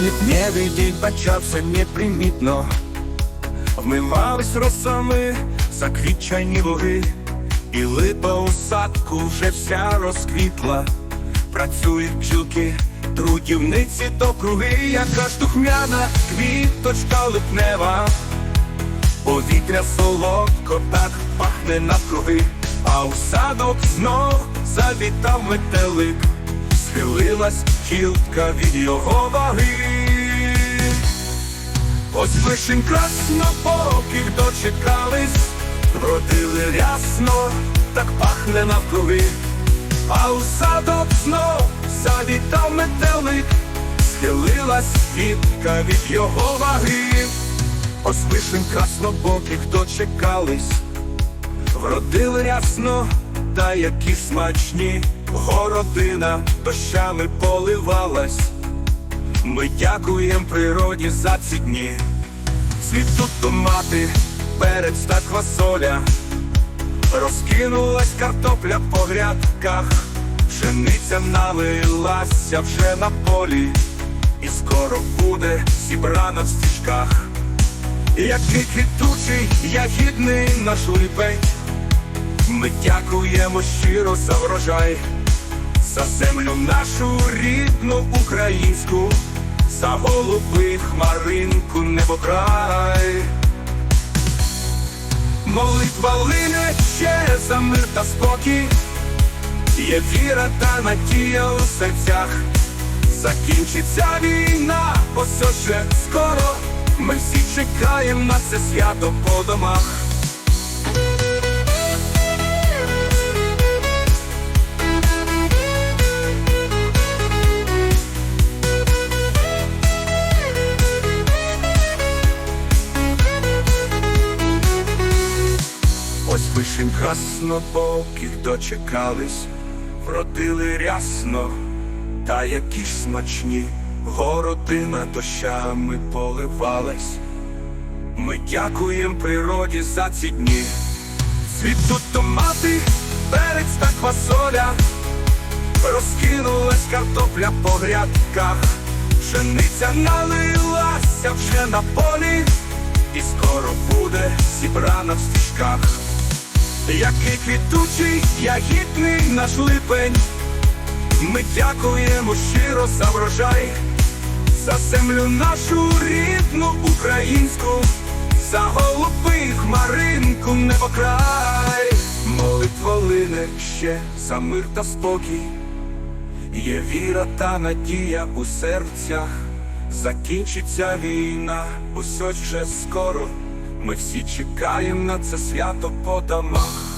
Невидимь почався непримітно, вмивались росами заквітчані луги, і липа у садку вже вся розквітла. Працюють бджілки, трудівниці то круги, яка ж духмяна квіточка липнева. Повітря солодко так пахне навкруги, а у садок знов завітав метелик, схилилась кілка від його ваги. Ось вишень краснопоких дочекались, вродили рясно, так пахне навкруги, а у садок знов завітав метелик, схилилась квітка від його ваги. Ось вишень краснобоких дочекались, вродили рясно, та які смачні, городина дощами поливалась. Ми дякуєм природі за ці дні. Цвітуть томати, перець та квасоля, розкинулась картопля по грядках, пшениця налилася вже на полі, і скоро буде зібрана в стіжках. Який квітучий, ягідний наш липень, ми дякуємо щиро за врожай, за землю нашу рідну українську, за голуби хмаринку небокрай. Молитва лине ще за мир та спокій, є віра та надія у серцях. Закінчиться війна, ось уже скоро. Ми всі чекаємо на це свято по домах. Ось вишень краснобоких дочекались, вродили рясно, та які ж смачні, городина дощами поливалась. Ми дякуєм природі за ці дні. Цвітуть томати, перець та квасоля, розкинулась картопля по грядках, пшениця налилася вже на полі, і скоро буде зібрана в стіжках. Який квітучий, ягідний наш липень, ми дякуємо щиро за врожай, за землю нашу рідну українську, за голуби хмаринку небокрай. Молитва лине ще за мир та спокій, є віра та надія у серцях, закінчиться війна, ось вже скоро. Ми всі чекаємо на це свято по домах.